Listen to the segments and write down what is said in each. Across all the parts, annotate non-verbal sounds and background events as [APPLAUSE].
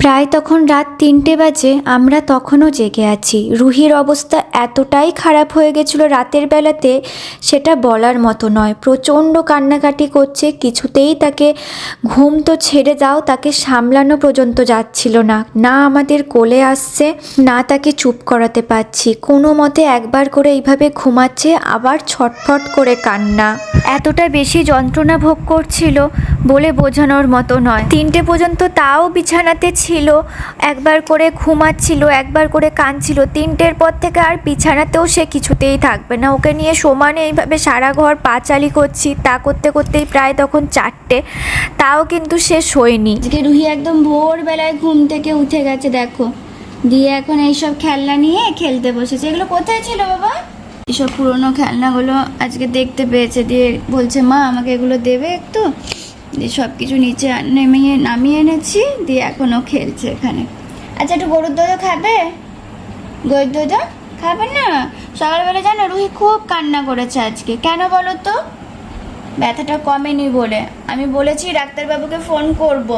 প্রায় তখন রাত তিনটে বাজে আমরা তখনও জেগে আছি। রুহির অবস্থা এতটাই খারাপ হয়ে গেছিল রাতের বেলাতে, সেটা বলার মতো নয়। প্রচণ্ড কান্নাকাটি করছে, কিছুতেই তাকে ঘুম তো ছেড়ে দাও তাকে সামলানো পর্যন্ত যাচ্ছিল না। না আমাদের কোলে আসছে, না তাকে চুপ করাতে পারছি। কোনো মতে একবার করে এইভাবে ঘুমাচ্ছে, আবার ছটফট করে কান্না। এতটা বেশি যন্ত্রণা ভোগ করছিল বলে বোঝানোর মতো নয়। তিনটে পর্যন্ত তাও বিছানাতে ছিল, একবার করে ঘুমাচ্ছিল, একবার করে কাঁদছিল। তিনটের পর থেকে আর বিছানাতেও সে কিছুতেই থাকবে না। ওকে নিয়ে সমানে এইভাবে সারা ঘর পাঁচালি করছি, তা করতে করতেই প্রায় তখন চারটে। তাও কিন্তু সে শোয়নি। আজকে রুহি একদম ভোরবেলায় ঘুম থেকে উঠে গেছে, দেখো। দিয়ে এখন এইসব খেলনা নিয়ে খেলতে বসেছে। এগুলো কোথায় ছিল বাবা? এইসব পুরনো খেলনাগুলো আজকে দেখতে পেয়েছে। দিয়ে বলছে, মা, আমাকে এগুলো দেবে একটু? দিয়ে সব কিছু নিচে নেমিয়ে, নামিয়ে এনেছি। দিয়ে এখনও খেলছে এখানে। আচ্ছা একটু গরুর দুধও খাবে? গরুর দুধও? খাবে না? সকালবেলা জানো রুহি খুব কান্না করেছে আজকে। কেন বলো তো? ব্যথাটা কমেনি বলে। আমি বলেছি ডাক্তারবাবুকে ফোন করব।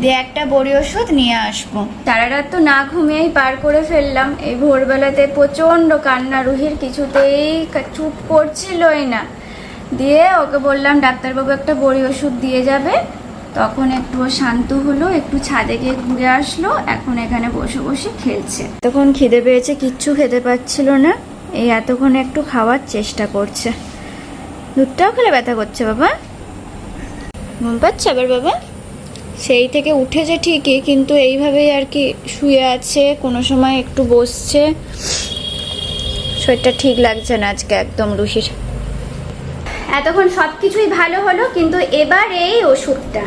দিয়ে একটা বড়ি ওষুধ নিয়ে আসব। সারা রাত তো না ঘুমিয়েই পার করে ফেললাম। এই ভোরবেলাতে প্রচণ্ড কান্না, রুহির কিছুতেই চুপ করছিলই না। দিয়ে ওকে বললাম, ডাক্তারবাবু একটা বড়ি ওষুধ দিয়ে যাবে। তখন একটু শান্ত হলো, একটু ছাদে গিয়ে ঘুরে আসলো, এখন এখানে বসে বসে খেলছে। তখন খিদে পেয়েছে, কিচ্ছু খেতে পাচ্ছিল না, এই এতক্ষণ একটু খাওয়ার চেষ্টা করছে। দুধটাও খেলে ব্যথা করছে বাবা। ঘুম পাচ্ছে আবার বাবা? সেই থেকে উঠেছে ঠিকই, কিন্তু এইভাবেই আর কি শুয়ে আছে, কোনো সময় একটু বসছে। শরীরটা ঠিক লাগছে না আজকে, একদম রুহির। এতক্ষণ সব কিছুই ভালো হলো, কিন্তু এবার এই ওষুধটা।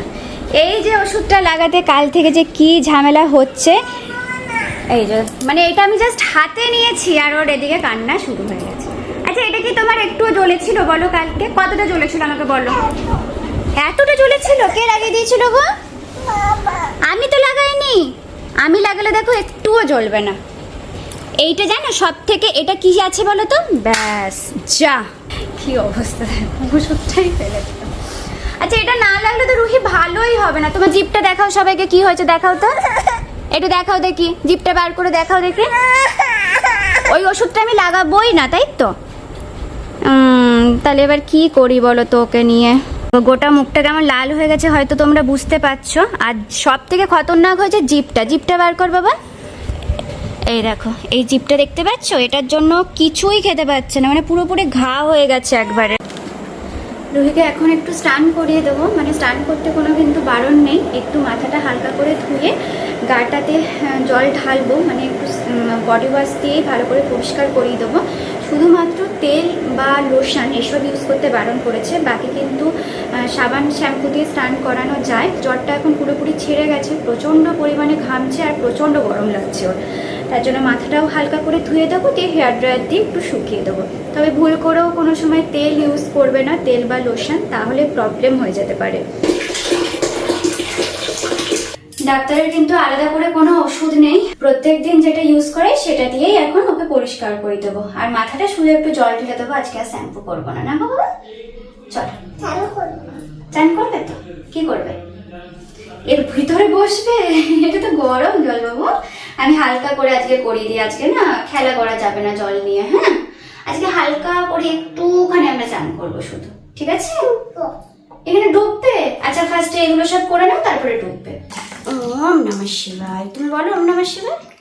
এই যে ওষুধটা লাগাতে কাল থেকে যে কি ঝামেলা হচ্ছে, এই যে মানে এটা আমি জাস্ট হাতে নিয়েছি আর ওর এদিকে কান্না শুরু হয়ে গেছে। আচ্ছা এটা কি তোমার একটুও জ্বলেছিল বলো কালকে? কতটা জ্বলেছিল আমাকে বলো। এতটা জ্বলেছিল? কে লাগিয়ে দিয়েছিল গো? আমি তো লাগাইনি। আমি লাগালে দেখো একটুও জ্বলবে না। এইটা জানো সব থেকে এটা কি আছে বলো তো? ব্যাস, যা। কি অবস্থা? ওষুধটাই ফেলে। আচ্ছা এটা না লাগলে তো রুহি ভালোই হবে না। তোমার জিপটা দেখাও সবাইকে, কি হয়েছে দেখাও তো। একটু দেখাও দেখি, জিপটা বার করে দেখাও দেখি। ওই ওষুধটা আমি লাগাবোই না, তাই তো? তাহলে এবার কি করি বলো তো ওকে নিয়ে? গোটা মুখটা কেমন লাল হয়ে গেছে হয়তো তোমরা বুঝতে পারছ। আর সব থেকে খতরনাক হয়েছে জিপটা। জিপটা বার কর বাবা। এই দেখো এই জিপটা দেখতে পাচ্ছো? এটার জন্য কিছুই খেতে পাচ্ছে না মানে পুরোপুরি ঘা হয়ে গেছে একবারে। রুহিকে এখন একটু স্নান করিয়ে দেবো মানে স্নান করতে কোনো কিন্তু বারণ নেই একটু মাথাটা হালকা করে ধুয়ে গাটাতে আহ, জল ঢালবো মানে একটু বডি ওয়াশ দিয়েই ভালো করে পরিষ্কার করিয়ে দেবো। শুধুমাত্র তেল বা লোশন এসব ইউজ করতে বারণ করেছে বাকি কিন্তু সাবান শ্যাম্পু দিয়ে স্নান করানো যায়। জ্বরটা এখন পুরোপুরি ছেড়ে গেছে। প্রচণ্ড পরিমাণে ঘামছে আর প্রচণ্ড গরম লাগছে ওর। তার জন্য মাথাটাও হালকা করে ধুয়ে দেবো, দিয়ে হেয়ার ড্রায়ার দিয়ে একটু শুকিয়ে দেবো। তবে ভুল করেও কোনো সময় তেল ইউজ করবে না, তেল বা লোশন তাহলে প্রবলেম হয়ে যেতে পারে। ডাক্তারের কিন্তু আলাদা করে কোনো ওষুধ নেই। প্রত্যেক দিন যেটা ইউজ করে সেটা দিয়েই এখন ওকে পরিষ্কার করে দেবো। আর মাথাটা শুধু একটু জল ঢেলে দেবো, আজকে আর শ্যাম্পু করব না। না বাবা? চল। চান করবে তো? কি করবে? এর ভিতরে বসবে? এটা তো গরম জল বাবু। আমি হালকা করে আজকে করিয়ে দিই। আজকে না খেলা করা যাবে না জল নিয়ে হ্যাঁ? আজকে হালকা করে একটুখানি আমরা চান করব শুধু। ঠিক আছে? এখানে ডুববে? আচ্ছা ফার্স্টে এগুলো সব করে নাও, তারপরে ডুববে। ওম নমঃ শিবায়। তুমি বলো, ওম নমঃ শিবায়?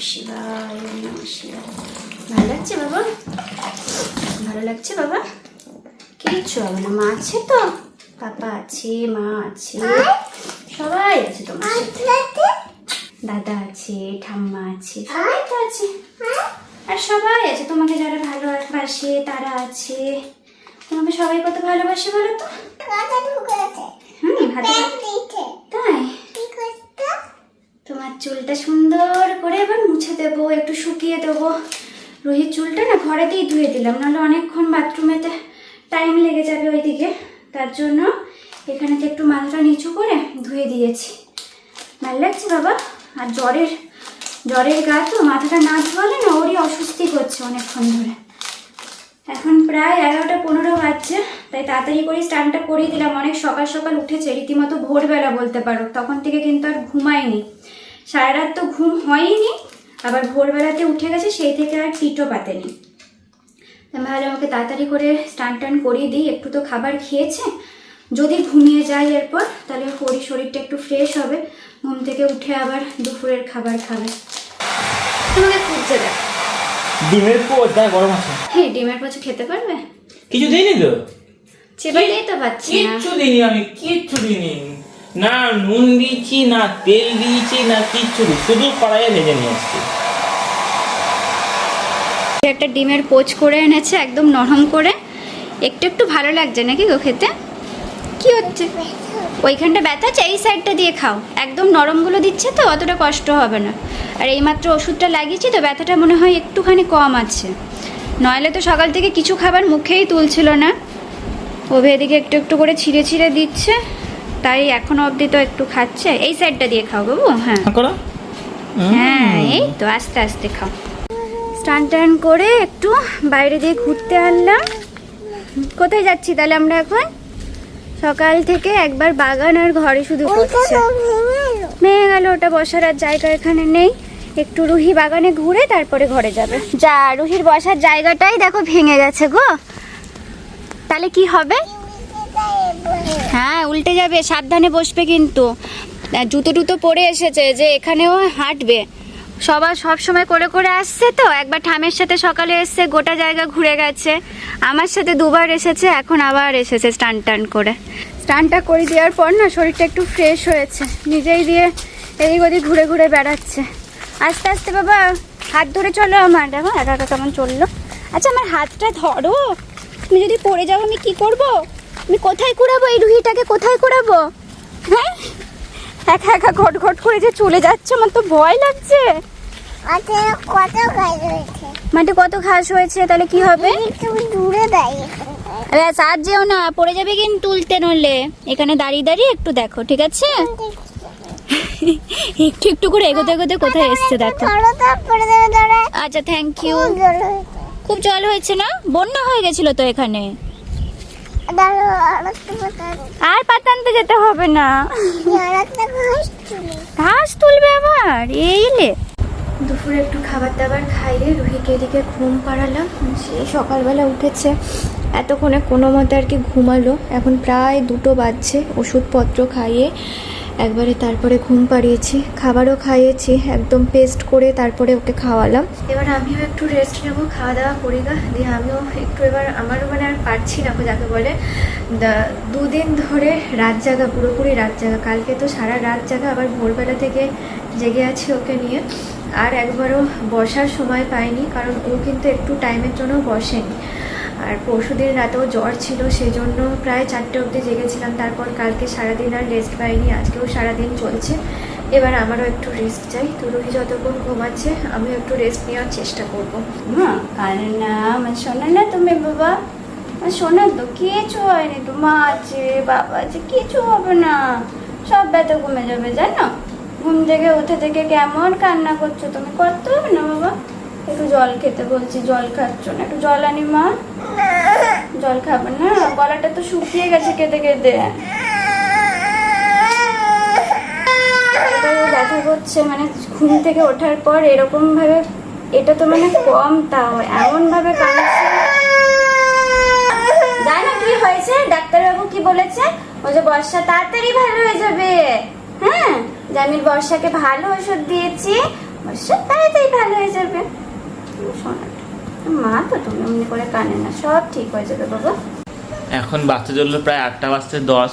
শিবায় শিবায় ভালো লাগছে বাবা? ভালো লাগছে বাবা? কিচ্ছু হবে না মা আছে তো। পাপা আছে মা আছে। সবাই আছে তোমার সাথে। দাদা আছে ঠাম্মা আছে সবাই তো আছে। আর সবাই আছে। তোমাকে যারা ভালোবাসে তারা আছে। তোমাকে সবাই কত ভালোবাসে বলো তো? হুম হাতে তাই? তোমার চুলটা সুন্দর করে এবার মুছে দেবো, একটু শুকিয়ে দেবো। রোহিত চুলটা না ঘরেতেই ধুয়ে দিলাম, নাহলে অনেকক্ষণ বাথরুমেতে টাইম লেগে যাবে ওইদিকে। তার জন্য এখানেতে একটু মাথাটা নিচু করে ধুয়ে দিয়েছি। ভালো লাগছে বাবা? আর জ্বরের জ্বরের গা তো মাথাটা না ধোয়ালে না ওরই অস্বস্তি হচ্ছে অনেকক্ষণ ধরে। এখন প্রায় এগারোটা পনেরো বাজছে, তাই তাড়াতাড়ি করে স্নানটা করিয়ে দিলাম। অনেক সকাল সকাল উঠেছে, রীতিমতো ভোরবেলা বলতে পারো। তখন থেকে কিন্তু আর ঘুমায়নি সারা রাত তো ঘুম হয়নি আবার ভোরবেলাতে উঠে গেছে সেই থেকে আর পিঠও পাতেনি। আমি ভাবলাম ওকে তাড়াতাড়ি করে স্টান টান করিয়ে দিই একটু তো খাবার খেয়েছে। যদি ঘুমিয়ে যায় এরপর তাহলে ওর শরীরটা একটু ফ্রেশ হবে। ঘুম থেকে উঠে আবার দুপুরের খাবার খাবে। তোমাকে খুঁজছে দেখ। ডিমের পোচ দেখ গরম আছে। হ্যাঁ ডিমের পচু খেতে পারবে? কিছু দিইনি তো? চেপাতেই তো পাচ্ছি না। কিচ্ছু দিইনি আমি কিচ্ছু দিইনি। না নুন দিয়েছি, না তেল দিয়েছি, না কিচ্ছু শুধু কড়াইয়ে ভেজে নিয়ে আসছি একটা ডিমের পোচ করে এনেছে, একদম নরম করে। একটু একটু ভালো লাগছে নাকি গো খেতে? কি হচ্ছে? ওইখানটা ব্যথা আছে এই সাইডটা দিয়ে খাও। একদম নরমগুলো দিচ্ছে তো, অতটা কষ্ট হবে না। আর এইমাত্র ওষুধটা লাগিয়েছি তো, ব্যথাটা মনে হয় একটুখানি কম আছে। নইলে তো সকাল থেকে কিছু খাবার মুখেই তুলছিল না। ওভে এদিকে একটু একটু করে ছিঁড়ে ছিঁড়ে দিচ্ছে। তাই এখনও অবধি তো একটু খাচ্ছে। এই সাইডটা দিয়ে খাও বাবু হ্যাঁ। হ্যাঁ, করো। হ্যাঁ এই তো আস্তে আস্তে খাও। স্নান টান করে একটু বাইরে দিয়ে ঘুরতে আনলাম। কোথায় যাচ্ছি তাহলে আমরা এখন? সকাল থেকে একবার বাগান আর ঘরে শুধু করছে। ভেঙে গেল ওটা বসার আর জায়গা এখানে নেই। একটু রুহি বাগানে ঘুরে তারপরে ঘরে যাবে। যা রুহির বসার জায়গাটাই দেখো ভেঙে গেছে গো। তাহলে কি হবে? হ্যাঁ উল্টে যাবে, সাবধানে বসবে কিন্তু। জুতো টুতো পরে এসেছে যে এখানেও হাঁটবে। সবার সব সময় করে করে আসছে তো? একবার ঠামের সাথে সকালে এসছে গোটা জায়গা ঘুরে গেছে। আমার সাথে দুবার এসেছে, এখন আবার এসেছে স্টান টান করে। স্টানটা করে দেওয়ার পর না শরীরটা একটু ফ্রেশ হয়েছে। নিজেই দিয়ে এদিক ওদিক ঘুরে ঘুরে বেড়াচ্ছে। আস্তে আস্তে বাবা, হাত ধরে চলো আমার। দেখো, একা একা কেমন চলল। আচ্ছা আমার হাতটা ধরো। তুমি যদি পড়ে যাও, আমি কি করব? আমি কোথায় কুড়াবো এই রুহিটাকে? কোথায় কুড়াবো? হ্যাঁ? একা একা ঘট ঘট করে যে চলে যাচ্ছে আমার তো ভয় লাগছে। আচ্ছা কত মাঠে কত ঘাস হয়েছে তাহলে কি হবে? দূরে ব্যাস আর যেও না পড়ে যাবে কিন্তু তুলতে নড়লে এখানে দাঁড়িয়ে দাঁড়িয়ে একটু দেখো ঠিক আছে? একটু একটু করে। এগোতে এগোতে কোথায় এসছে দেখো। আচ্ছা থ্যাংক ইউ খুব জল হয়েছে না? বন্যা হয়ে গেছিল তো এখানে। আর পাতানতে যেতে হবে না। ঘাস তুলবে আবার? এইলে দুপুরে একটু খাবার দাবার খাইয়ে রুহিকে এদিকে ঘুম পাড়ালাম। সে সকালবেলা উঠেছে। এতক্ষণে কোনো মতে আর কি ঘুমালো। এখন প্রায় দুটো বাজছে। ওষুধপত্র খাইয়ে একবারে তারপরে ঘুম পাড়িয়েছি, খাবারও খাইয়েছি, একদম পেস্ট করে তারপরে ওকে খাওয়ালাম। এবার আমিও একটু রেস্ট নেব খাওয়া দাওয়া করি গা, দিয়ে আমিও একটু এবার আমারও মানে আর পারছি না যাকে বলে। দুদিন ধরে রাত জাগা, পুরোপুরি রাত জাগা। কালকে তো সারা রাত জাগা, আবার ভোরবেলা থেকে জেগে আছি ওকে নিয়ে। আর একবারও বসার সময় পাইনি, কারণ ও কিন্তু একটু টাইমের জন্য বসেনি। আর পরশুদিন রাতেও জ্বর ছিল সেই জন্য প্রায় চারটে অবধি জেগেছিলাম। তারপর কালকে সারাদিন আর রেস্ট পাইনি, আজকেও সারাদিন চলছে। এবার আমারও একটু রেস্ট চাই। তো রুহি যতক্ষণ ঘুমাচ্ছে, আমিও একটু রেস্ট নেওয়ার চেষ্টা করব। কারণ আমার শোনা না তুমি বাবা। শোনা তো কিছু হয়নি তো, মা আছে, বাবা আছে কিছু হবে না। সব ব্যথা কমে যাবে, জানো? ঘুম থেকে, উঠে থেকে কেমন কান্না করছ তুমি? করতে হবে না বাবা? একটু জল খেতে বলছি, জল খাচ্ছ না, একটু জল আনি মা। জল খাবে না, গলাটা তো শুকিয়ে গেছে কেঁদে কেঁদে। ব্যথা করছে মানে ঘুম থেকে ওঠার পর এরকম ভাবে, এটা তো মানে কম তাও, এমন ভাবে জানো কি হয়েছে? ডাক্তারবাবু কি বলেছে? ও যে বর্ষা তাড়াতাড়ি ভালো হয়ে যাবে। হ্যাঁ আমি বর্ষাকে ভালো ওষুধ দিয়েছি, বর্ষা তাড়াতাড়ি ভালো হয়ে যাবে। শোনা মা তো তুমি এমনি করে কানে না সব ঠিক হয়ে যাবে বাবা। এখন বাচ্চা চলল প্রায় আটটা বাজতে দশ।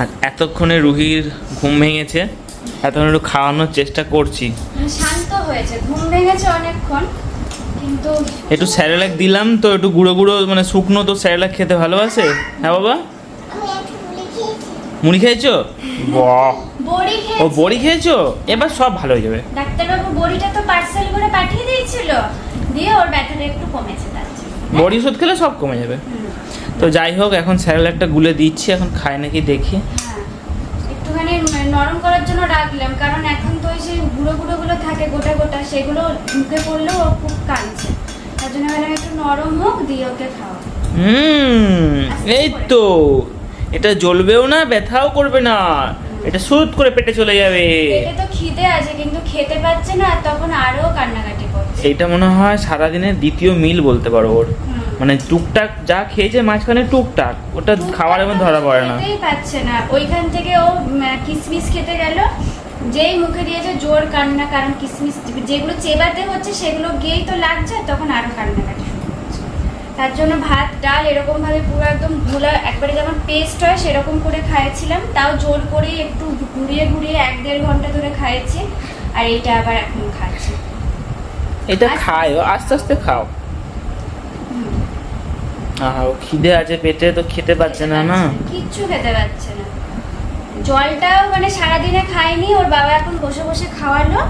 আর এতক্ষণে রুহির ঘুম ভেঙেছে এতক্ষণ একটু খাওয়ানোর চেষ্টা করছি। শান্ত হয়েছে ঘুম ভেঙেছে অনেকক্ষণ কিন্তু একটু স্যারেলাক দিলাম তো একটু গুঁড়ো গুঁড়ো মানে শুকনো তো স্যারেলাক খেতে ভালোবাসে? হ্যাঁ বাবা? মুড়ি খেয়েছো? বাহ। বড়ি ও বড়ি খেয়েছো? এবার সব ভালো হয়ে যাবে। ডাক্তারবাবু বড়িটা তো পার্সেল করে পাঠিয়ে দিয়েছিল। দিয়ে ওর ব্যথাটা একটু কমেছে তার বড়ি ওষুধ খেলে সব কমে যাবে। তো যাই হোক এখন স্যারেলাকটা গুলে দিচ্ছি এখন খায় নাকি দেখি। হ্যাঁ একটুখানি নরম করার জন্য রাখলাম কারণ এখন তো ওই সেই গুঁড়ো গুঁড়ো গুলো থাকে গোটা গোটা সেগুলো মুখে পড়লেও ও খুব কাঁদছে। তার জন্য ভাবলাম একটু নরম হোক দিয়ে ওকে খাওয়া হুম এই তো। এটা জ্বলবেও না ব্যথাও করবে না। এটা সুদ করে পেটে চলে যাবে। পেটে তো খিদে আছে কিন্তু খেতে পাচ্ছে না তখন আরও কান্নাকাটি করছে। এইটা মনে হয় সারাদিনের দ্বিতীয় মিল বলতে পারো ওর। মানে টুকটাক যা খেয়েছে মাঝখানে টুকটাক ওটা খাবারের মধ্যে ধরা পড়ে না। খেতেই পাচ্ছে না। ওইখান থেকে ও কিসমিস খেতে গেল। যেই মুখে দিয়েছে জোর কান্না কারণ কিসমিস যেগুলো চেবাতে হচ্ছে সেগুলো গিয়েই তো লাগছে তখন আরও কান্নাকাটি। তার জন্য ভাত ডাল এরকম ভাবে পুরো একদম ঘোলা একবারে যেমন পেস্ট হয় সেরকম করে খাইয়েছিলাম। তাও জোর করে একটু ঘুরিয়ে ঘুরিয়ে এক দেড় ঘণ্টা ধরে খাইয়েছি। আর এইটা আবার এখন খাচ্ছে। এটা খায় আস্তে আস্তে খাও। আহা খিদে আছে পেটে তো খেতে পাচ্ছে না না? কিচ্ছু খেতে পাচ্ছে না। জলটাও মানে সারাদিনে খায়নি ওর বাবা এখন বসে বসে খাওয়ালো।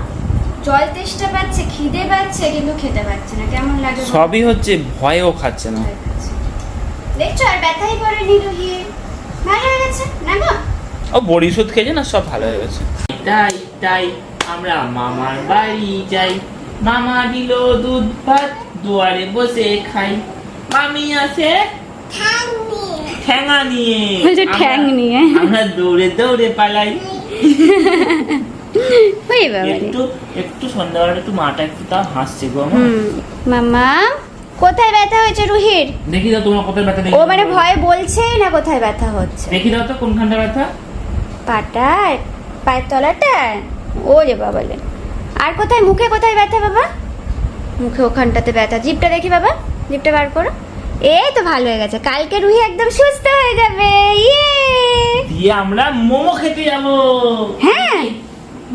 জল তেষ্টা পাচ্ছে খিদে পাচ্ছে কিন্তু খেতে পাচ্ছে না। কেমন লাগে সবই হচ্ছে ভয়েও খাচ্ছে না। দেখছ আর ব্যথাই করেনি রুহি ভালো হয়ে গেছে না গো? ও বড়ি ওষুধ খেয়েছে না সব ভালো হয়ে গেছে। তাই তাই আমরা মামার বাড়ি যাই। মামা দিল দুধ ভাত দুয়ারে বসে খাই। মামি আছে ঠ্যাঙা নিয়ে। ঠ্যাং নিয়ে। আমরা দৌড়ে দৌড়ে পালাই। [LAUGHS] ওই বাবা একটু একটু সন্ধ্যাবেলা একটু মাটা একটু তাও হাসছে গো আমার। মামা কোথায় ব্যথা হয়েছে রুহির? দেখি দাও তোমার কোথায় ব্যথা ও মানে ভয়ে বলছেই না কোথায় ব্যথা হচ্ছে? দেখি দাও তো কোনখানটা ব্যথা। পাটায় পায়ের তলাটায় ও রে। বাবালে আর কোথায় মুখে কোথায় ব্যথা বাবা? মুখে ওখানটাতে ব্যথা। জিপটা দেখি বাবা জিপটা বার করো। এই তো ভালো হয়ে গেছে। কালকে রুহি একদম সুস্থ হয়ে যাবে। ইয়ে! আমরা মোমো খেতে যাব। হ্যাঁ।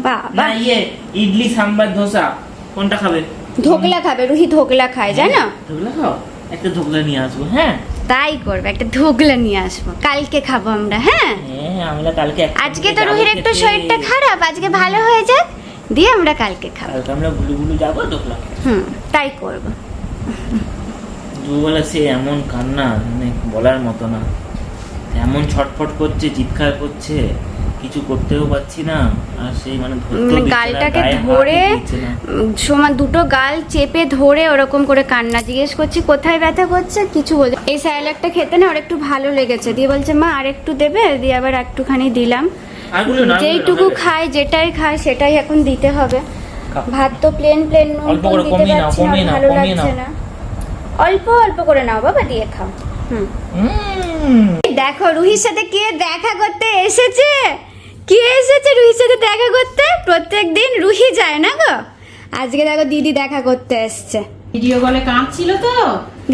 বাবা। না ইয়ে ইডলি সাম্বার ধোসা কোনটা খাবে? ধোকলা খাবে রুহি ধোকলা খায় জানো? ধোকলা খাও? একটা ধোকলা নিয়ে আসব হ্যাঁ? তাই করবে একটা ধোকলা নিয়ে আসব। কালকে খাব আমরা হ্যাঁ? হ্যাঁ আমরা কালকে আজকে তো রুহির একটু শরীরটা খারাপ আজকে ভালো হয়ে যাক দিয়ে আমরা কালকে খাব। কালকে আমরা গুলু গুলু যাব ধোকলা হুম তাই করব। দুবেলা সে এমন কান্না মানে বলার মতো না। এমন ছটফট করছে চিৎকার করছে। কিছু করতেও পারছি না আর সেই মানে মানে গালটাকে ধরে সমান দুটো গাল চেপে ধরে ওরকম করে কান্না জিজ্ঞেস করছি কোথায় ব্যথা করছে? কিছু বলে এই স্যালাডটা খেতে না ওর একটু ভালো লেগেছে। দিয়ে বলছে মা আর একটু দেবে? দিয়ে আবার একটুখানি দিলাম। যেইটুকু খায় যেটাই খায় সেটাই এখন দিতে হবে। ভাত তো প্লেন প্লেন নুন অল্প করে দিতে পারছি না ভালো লাগছে। না। অল্প অল্প করে নাও বাবা দিয়ে খাও। হুম। হুম। দেখো রুহির সাথে কে দেখা করতে এসেছে? কে এসেছে রুহির সাথে দেখা করতে? প্রত্যেক দিন রুহি যায় না গো। আজকে দেখো দিদি দেখা করতে এসছে। ভিডিও কলে কাঁদছিল তো।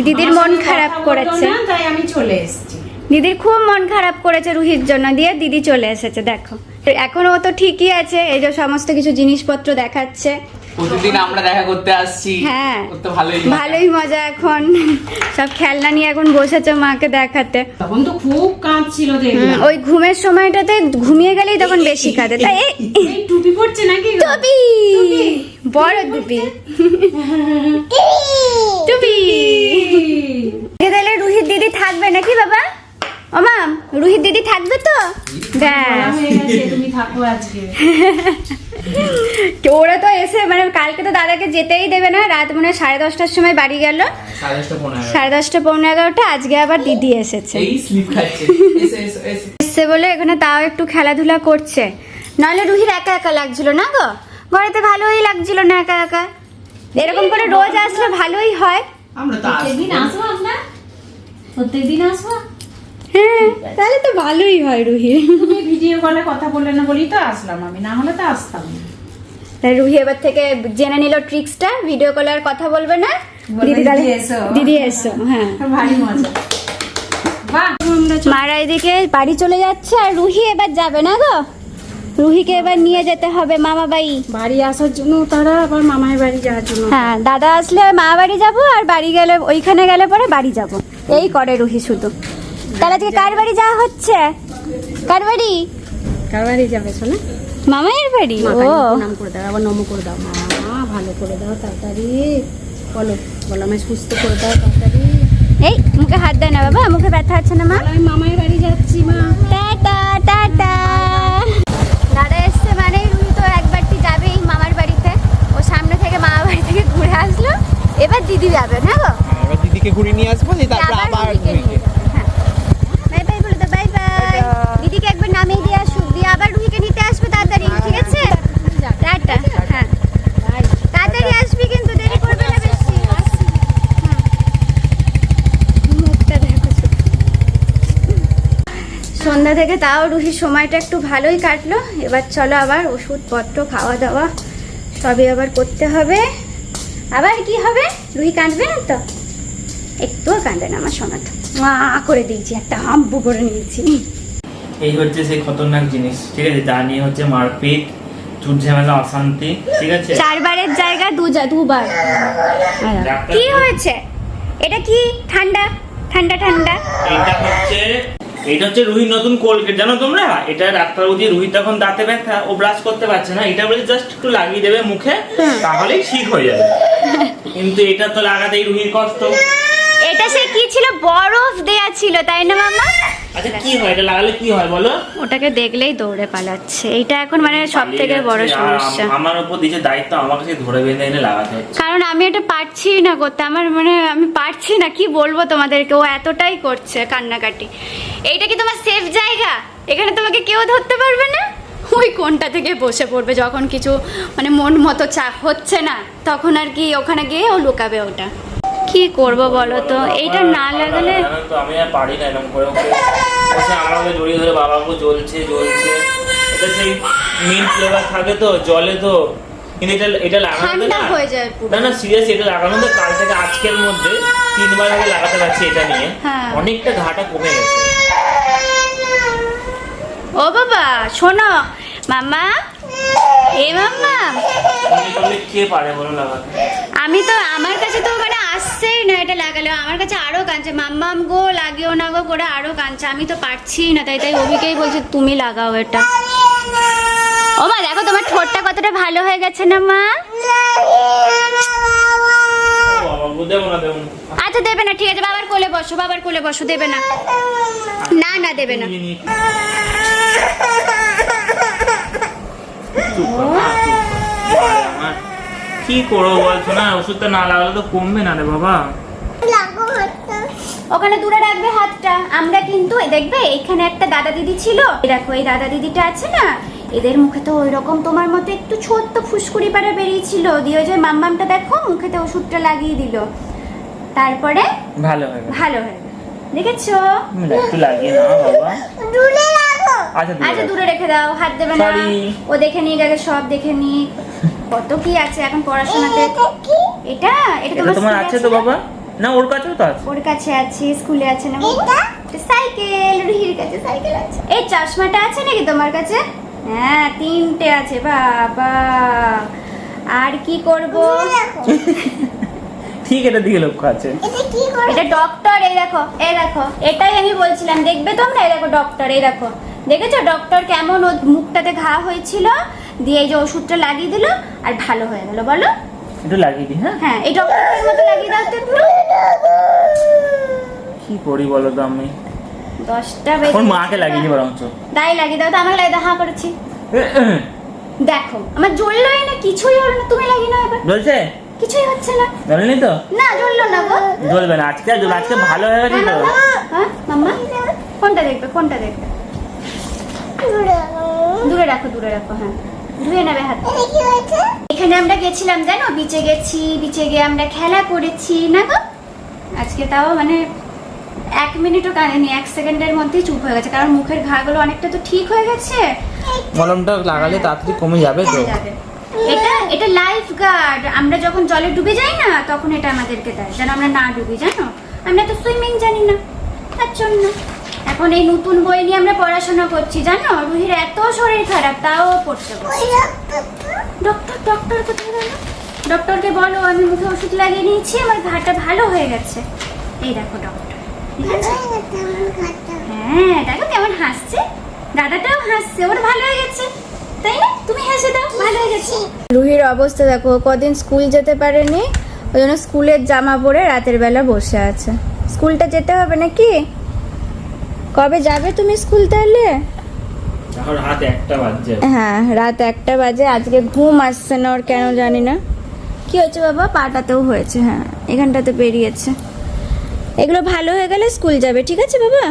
দিদির মন খারাপ করেছে। তাই আমি চলে এসেছি। দিদির খুব মন খারাপ করেছে রুহির জন্য দিয়ে দিদি চলে এসেছে দেখো। এখনও ও তো ঠিকই আছে এই যে সমস্ত কিছু জিনিসপত্র দেখাচ্ছে। প্রতিদিন আমরা দেখা করতে আসছি। হ্যাঁ ভালোই ভালোই মজা এখন। সব খেলনা নিয়ে এখন বসেছে মাকে দেখাতে। তখন তো খুব কাঁদছিল দেখলাম। ওই ঘুমের সময়টাতে ঘুমিয়ে গেলেই তখন বেশি কাঁদে। তাই টুপি পড়ছে নাকি টুপি! বড় টুপি টুপি। তাহলে রুহির দিদি থাকবে নাকি বাবা? ও মাম রুহির দিদি থাকবে তো? ব্যাস। তুমি থাকো আজকে ওরা তো এসে মানে কালকে তো দাদাকে যেতেই দেবে না। রাত মনে হয় সাড়ে দশটার সময় বাড়ি গেল। সাড়ে দশটা পৌনে এগারোটা। আজকে আবার দিদি এসেছে। এসে বলে এখানে তাও একটু খেলাধুলা করছে। নাহলে রুহির একা একা লাগছিল না গো? ঘরেতে ভালোই লাগছিল না একা একা। এরকম করে রোজ আসলে ভালোই হয়। আমরা তো প্রত্যেকদিন আসব আসব আমরা? প্রত্যেকদিন আসব? হ্যাঁ তাহলে তো ভালোই হয় তুমি ভিডিও কলে কথা বললে না বলেই তো আসলাম আমি না হলে তো আসতাম। রুহি এবার থেকে জেনে নিল ট্রিক্সটা ভিডিও কলে আর কথা বলবে না। দিদি তাহলে "দিদি এসো।" দিদি এসো হ্যাঁ। ভারী মজা। মারা এদিকে বাড়ি চলে যাচ্ছে আর রুহি এবার যাবে না গো। রুহিকে এবার নিয়ে যেতে হবে মামা বাড়ি। বাড়ি আসার জন্য তারা আবার মামার বাড়ি যাওয়ার জন্য। হ্যাঁ দাদা আসলে মা বাড়ি যাব আর বাড়ি গেলে ওইখানে গেলে পরে বাড়ি যাব। এই করে রুহি শুধু। তাহলে আজকে কার বাড়ি যাওয়া হচ্ছে? কার বাড়ি? কার বাড়ি যাবে শোনা? মামাইয়ের বাড়ি? ও। প্রণাম করে দাও আবার নম করে দাও। মা ভালো করে দাও তাড়াতাড়ি। বলো বলো আমায় সুস্থ করে দাও তাড়াতাড়ি। এই মুখে হাত দেয় না বাবা মুখে ব্যথা আছে না মা? আমি মামার বাড়ি যাচ্ছি মা। Tata tata. দাদা এসছে মানে রুহি তো একবারটি যাবেই মামার বাড়িতে। ও সামনে থেকে মামা বাড়ি থেকে ঘুরে আসলো। এবার দিদি যাবে না গো? এবার দিদিকে ঘুরিয়ে নিয়ে আসব তারপর আবার দিদিকে থেকে তাও রুহির সময়টা একটু ভালোই কাটলো। এবার চলো আবার ওষুধপত্র খাওয়া দাওয়া সবই আবার করতে হবে। আবার কি হবে? রুহি কাঁদবে না তো? একটুও কাঁদবে না আমার সোনাটা মা করে দিয়েছি একটা হাম্বু করে নিয়েছি। এই হচ্ছে সেই খতরনাক জিনিস ঠিক আছে? যা নিয়ে হচ্ছে মারপিট অশান্তি ঠিক আছে? চারবারের জায়গায় দু দুবার। কি হয়েছে? এটা কি ঠান্ডা? ঠান্ডা ঠান্ডা? এটা হচ্ছে এটা হচ্ছে রুহি নতুন কোলগেট জানো তোমরা? এটা ডাক্তার বলছে রুহি তখন দাঁতে ব্যথা ও ব্রাশ করতে পারছে না। এটা বলে জাস্ট একটু লাগিয়ে দেবে মুখে তাহলেই ঠিক হয়ে যাবে। কিন্তু এটা তো লাগাতেই রুহির কষ্ট। এটা সে কি ছিল? বরফ দেয়া ছিল তাই না মামা? আচ্ছা কি হয়? এটা লাগালে কি হয় বলো? ওটাকে দেখলেই দৌড়ে পালাচ্ছে। এইটা এখন মানে সব থেকে বড় সমস্যা। আমার উপর দিয়েছে দায়িত্ব আমার কাছে ধরে বেঁধে এনে লাগাতে কারণ আমি এটা পারছি না করতে। আমার মানে আমি পারছি না কি বলব তোমাদেরকে? ও এতটাই করছে কান্নাকাটি। এইটা কি তোমার সেফ জায়গা? এখানে তোমাকে কেউ ধরতে পারবে না? ওই কোনটা থেকে বসে পড়বে। যখন কিছু মানে মন মতো চা হচ্ছে না তখন আর কি ওখানে গিয়ে ও লুকাবে ওটা। কি করব বলো তো? এইটা না লাগালে তো আমি আর পারি না এরকম করে। ওকে আমাকে জড়িয়ে ধরে বাবাকে জ্বলছে জ্বলছে। এটা সেই মিন্ট ফ্লেভার থাকে তো জলে তো। কিন্তু এটা এটা লাগানো না হয়ে যায় পুরো। না না সিরিয়াস এটা লাগানো তো কাল থেকে আজকের মধ্যে তিনবার আগে লাগাতে পারছি এটা নিয়ে। হ্যাঁ। অনেকটা ঘাটা কমে গেছে। ও বাবা শোনো। মামা এ মাম্মা। কে পারে বলো লাগাতে আমি তো আমার কাছে তো মানে আসছেই না এটা লাগালো। আমার কাছে আরও কাঁদছে, মাম্মাম গো, লাগিও না গো, করে আরও কাঁদছে। আমি তো পারছি না, তাই তাই অভিকেই বলছে, তুমি লাগাও এটা। ও মা, দেখো তোমার ঠোঁটটা কতটা ভালো হয়ে গেছে না মা? আচ্ছা দেবে না, ঠিক আছে, বাবার কোলে বসো, বাবার কোলে বসো, দেবে না। না না, দেবে না। কি করব বলছো? না ওষুধটা না লাগালে তো কমবে না রে বাবা। ওখানে দূরে রাখবে হাতটা। আমরা কিন্তু দেখবে এখানে একটা দাদা দিদি ছিল। দেখো এই দাদা দিদিটা আছে না? এদের মুখে তো ওই রকম তোমার মতো একটু ছোট্ট ফুসকুড়ি পাড়া বেরিয়েছিল। দিয়ে ওই যে মাম্মামটা দেখো মুখেতে ওষুধটা লাগিয়ে দিল। তারপরে? ভালো হবে ভালো হয়ে গেল। দেখেছ? একটু লাগিয়ে নাও বাবা। দূরে লাগো। আচ্ছা দূরে আচ্ছা রাখো। দূরে রেখে দাও হাত দেবে না। ও দেখে নিয়ে গেলে সব দেখে নি কত কি আছে এখন পড়াশোনাতে? এটা? এটা তোমার আছে তো বাবা? না ওর কাছেও তো আছে। ওর কাছে আছে স্কুলে আছে না এটা? সাইকেল রুহির কাছে সাইকেল আছে। এই চশমাটা আছে নাকি তোমার কাছে? হ্যাঁ তিনটে আছে বাবা। আর কি করব? ঠিক এটা দিকে লক্ষ্য আছে। এটা এটা ডক্টর এই দেখো এই দেখো। এটাই আমি বলছিলাম দেখবে তোমরা? এই দেখো ডক্টর এই দেখো। দেখেছ? ডক্টর কেমন ওর মুখটাতে ঘা হয়েছিল? দিয়ে এই যে ওষুধটা লাগিয়ে দিল আর ভালো হয়ে গেল বলো। একটু লাগিয়ে দিই হ্যাঁ? হ্যাঁ এই ডক্টরের মতো লাগিয়ে দাও তো একটু। কি করি বলো তো আমি? দশটা বেজে ওর মাকে লাগিয়ে দিই বরঞ্চ। তাই লাগিয়ে দাও তো আমাকে লাগিয়ে দাও হাঁ করেছি। দেখো আমার জ্বললোই না কিছুই হলো না তুমি লাগিয়ে নাও এবার। জ্বলছে? কিছুই হচ্ছে না। জ্বলেনি তো? না জ্বললো না গো। জ্বলবে না আজকে আর জ্বলবে, আজকে ভালো হয়ে গেছে তো। হ্যাঁ মাম্মা কোনটা দেখবে কোনটা দেখবে। দূরে রাখো দূরে রাখো হ্যাঁ। ধুয়ে নেবে হাত এখানে আমরা গেছিলাম জানো? বিচে গেছি বিচে গিয়ে আমরা খেলা করেছি না গো? আজকে তাও মানে এক মিনিটও কাঁদেনি এক সেকেন্ডের মধ্যেই চুপ হয়ে গেছে কারণ মুখের ঘাগুলো অনেকটা তো ঠিক হয়ে গেছে। মলমটা লাগালে তাড়াতাড়ি কমে যাবে তো? যাবে। এটা এটা লাইফ গার্ড আমরা যখন জলে ডুবে যাই না তখন এটা আমাদেরকে দেয় যেন আমরা না ডুবি জানো? আমরা তো সুইমিং জানি না তার জন্য। এখন এই নতুন বই নিয়ে আমরা পড়াশোনা করছি জানো? রুহির এত শরীর খারাপ তাও পড়তে ডক্টর ডক্টর কোথায় গেল? ডক্টরকে বলো আমি মুখে ওষুধ লাগিয়ে নিয়েছি আমার ঘাটা ভালো হয়ে গেছে। এই দেখো ডক্টর হয়ে হ্যাঁ দেখো কেমন হাসছে। দাদাটাও হাসছে ওর ভালো হয়ে গেছে। তাই না? তুমি হেসে দাও ভালো হয়ে গেছে। রুহির অবস্থা দেখো কদিন স্কুল যেতে পারেনি ওই জন্য স্কুলের জামা পরে রাতের বেলা বসে আছে। স্কুলটা যেতে হবে নাকি? কবে যাবে তুমি স্কুল তাহলে? হাত একটা বাজছে। হ্যাঁ রাত একটা বাজে আজকে ঘুম আসছে না ওর কেন জানি না। কি হয়েছে বাবা? পাটাতেও হয়েছে হ্যাঁ এখানটাতে বেরিয়েছে এগুলো ভালো হয়ে গেলে স্কুল যাবে ঠিক আছে বাবা?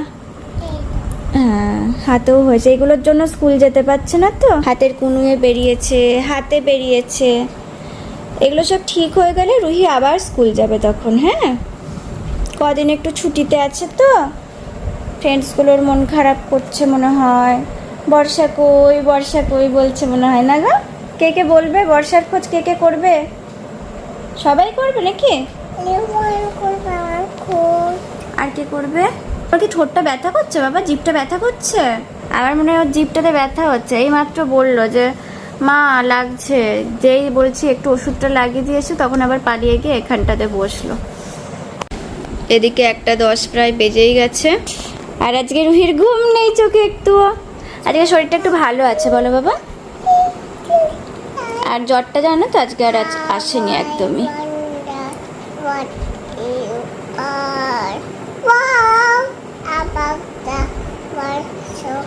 হ্যাঁ হাতেও হয়েছে এগুলোর জন্য স্কুল যেতে পারছে না তো। হাতের কুনুয়ে বেরিয়েছে হাতে বেরিয়েছে। এগুলো সব ঠিক হয়ে গেলে রুহি আবার স্কুল যাবে তখন হ্যাঁ? কদিন একটু ছুটিতে আছে তো। ফ্রেন্ডসগুলোর মন খারাপ করছে মনে হয়। বর্ষা কই বর্ষা কই বলছে মনে হয় না গো? কে কে বলবে? বর্ষার খোঁজ কে কে করবে? সবাই করবে নাকি? আর কে করবে? ওর কি ঠোঁটটা ব্যথা করছে বাবা? জিপটা ব্যথা করছে? আমার মনে হয় ওর জিভটাতে ব্যথা হচ্ছে। এই মাত্র বলল যে মা লাগছে। যেই বলছি একটু ওষুধটা লাগিয়ে দিয়েছে তখন আবার পালিয়ে গিয়ে এখানটাতে বসল। এদিকে একটা দশ প্রায় বেজেই গেছে। আর আজকে রুহির ঘুম নেই চোখে একটুও আজকে শরীরটা একটু ভালো আছে বলো বাবা আর জ্বরটা জানো তো আজকে আর আসেনি একদমই you